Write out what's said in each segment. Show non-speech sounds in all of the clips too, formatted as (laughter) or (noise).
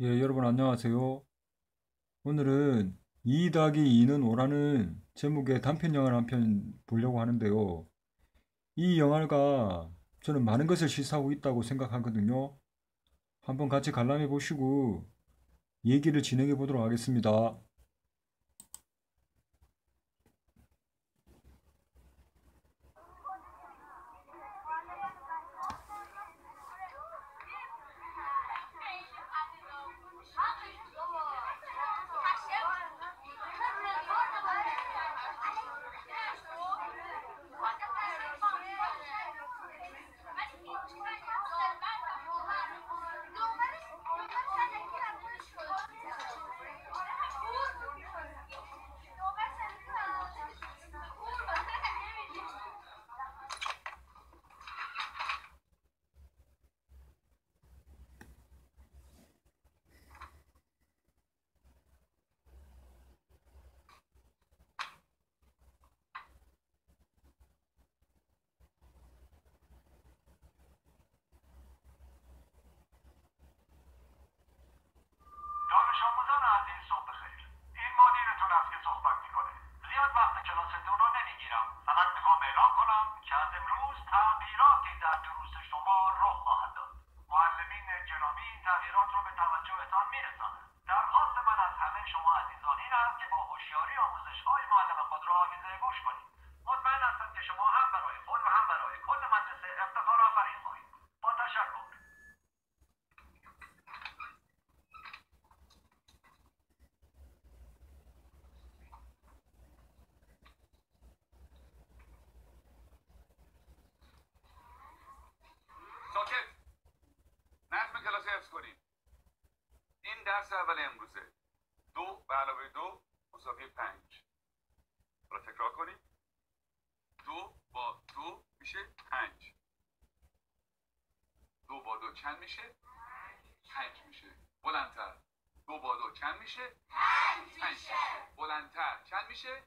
예, 여러분 안녕하세요. 오늘은 2 더하기 2는 5라는 제목의 단편 영화를 한 편 보려고 하는데요. 이 영화가 저는 많은 것을 시사하고 있다고 생각하거든요. 한번 같이 관람해 보시고 얘기를 진행해 보도록 하겠습니다. tahmin et alır. این درس اول امروزه. دو به علاوه دو مساوی پنج. حالا تکرار کنید دو با دو میشه پنج. دو با دو چند میشه؟ پنج میشه. بلندتر. دو با دو چند میشه؟ پنج میشه. بلندتر. چند میشه؟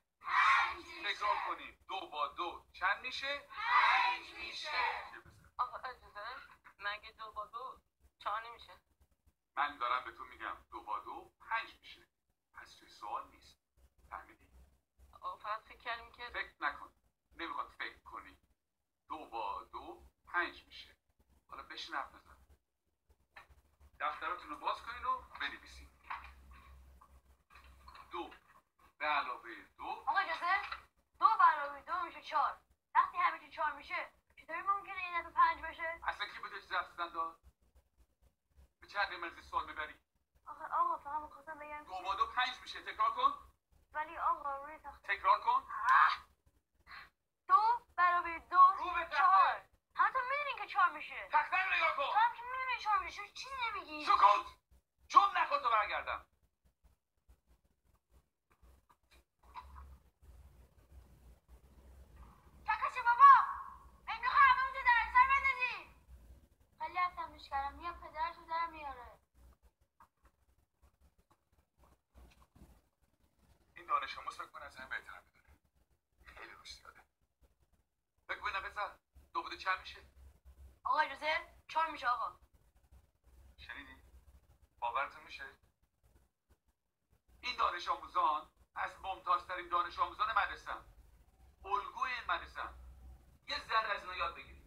تکرار کنید دو با دو چند میشه؟ پنج میشه. آقا اجازه مگه دو با دو چهار نمیشه؟ من دارم بهتون میگم دو با دو پنج میشه. پس توی سوال نیست. فهمیدی؟ فقط فکر کردیم که فکر نکن. نمی‌خواد فکر کنی. دو با دو پنج میشه. حالا بشین حرف نزن دفتراتون رو باز کنین و بنویسین دو به علاوه دو آقا اجازه دو برابر دو میشه چهار وقتی همه چی چهار میشه چطوری ممکنه این دفعه پنج بشه اصلا کی به تو چیزی حرف زدن داد به چه حقی مرزی سوال می‌بری آخه آقا فقط می‌خواستم بگم دو با دو پنج میشه تکرار کن ولی آقا روی تخت تکرار کن دو برابر دو رو به تخته. چهار همتون می‌دونین که چهار میشه تخته رو نگاه تو کن هم که می‌دونی چهار میشه چرا چیزی نمیگی سکوت چون نخواد تو برگردم. چکشه بابا. امروز همه اونجا در سر بندازی خیلی هستم کردم. میام پدرش رو در میاره. این دانش آموز فکر کنه از همه بهتر می‌دونه. خیلی روش زیاده. فکر پسر دو بوده چند میشه؟ آقا اجازه؟ چهار میشه آقا. باورتون میشه؟ این دانش آموزان از ممتازترین دانش آموزان مدرسه. الگوی مدرسه. یه ذره از اینا یاد بگیرید.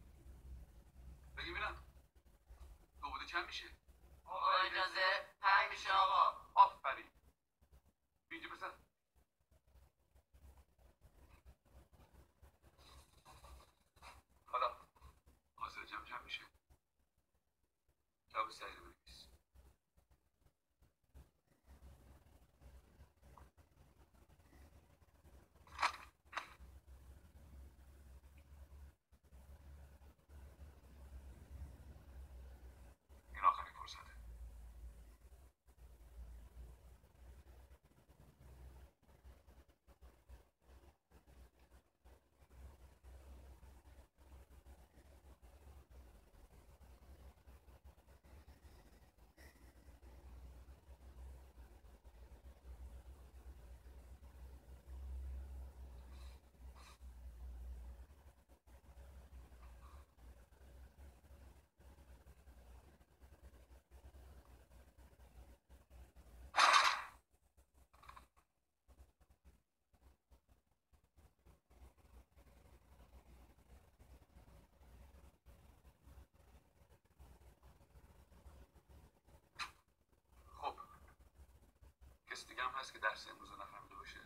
بگی ببینم. دو بوده چند میشه؟ آقا اجازه. پنج میشه آقا. کسی دیگه هم هست که درس امروز نفهمیده باشه؟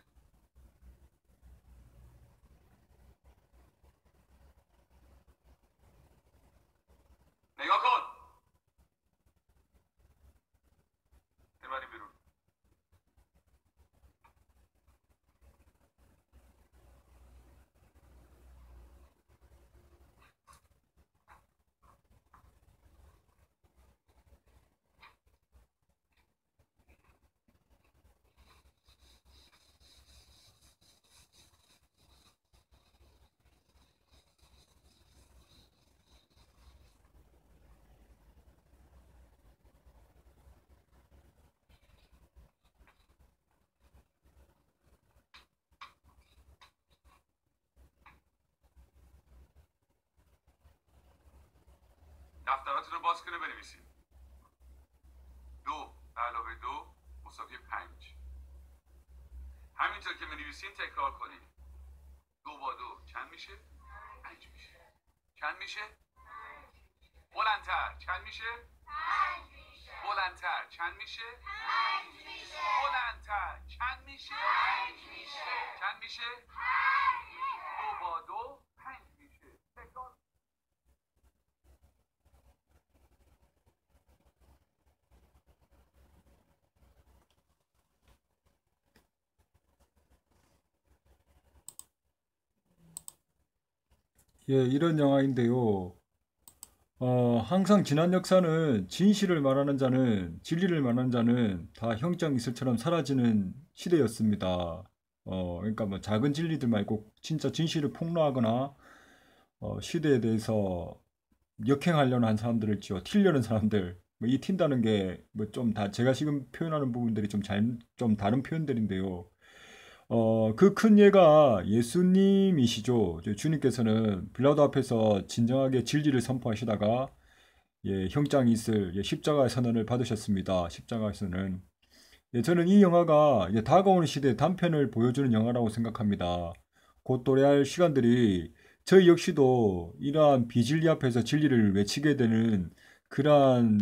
دفتراتون رو باز کنه بنویسید دو به علاوه دو مساوی پنج همینطور که بنویسین تکرار کنید دو با دو چند میشه؟ پنج میشه چند میشه؟ بلندتر چند میشه؟ بلندتر چند میشه؟ بلندتر چند میشه؟ چند میشه؟ 예, 이런 영화인데요. 어, 항상 지난 역사는 진실을 말하는 자는, 진리를 말하는 자는 다 형장 이슬처럼 사라지는 시대였습니다. 어, 그러니까 뭐 작은 진리들 말고 진짜 진실을 폭로하거나, 어, 시대에 대해서 역행하려는 한 사람들을지요. 튀려는 사람들. 뭐 이 튄다는 게 뭐 좀 다 제가 지금 표현하는 부분들이 좀 잘, 좀 다른 표현들인데요. 어, 그 큰 예가 예수님이시죠. 주님께서는 빌라도 앞에서 진정하게 진리를 선포하시다가 예, 형장이 있을 예, 십자가의 선언을 받으셨습니다. 십자가의 선언. 예, 저는 이 영화가 이제 다가오는 시대의 단편을 보여주는 영화라고 생각합니다. 곧 도래할 시간들이 저희 역시도 이러한 비진리 앞에서 진리를 외치게 되는 그러한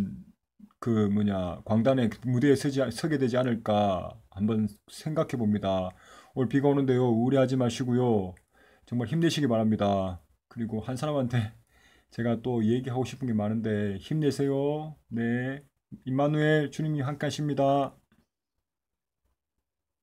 그 뭐냐 광단의 무대에 서지, 서게 되지 않을까 한번 생각해 봅니다. 오늘 비가 오는데요. 우울해하지 마시고요. 정말 힘내시기 바랍니다. 그리고 한 사람한테 (laughs) 제가 또 얘기하고 싶은 게 많은데 힘내세요. 네. 임마누엘 주님이 함께 하십니다.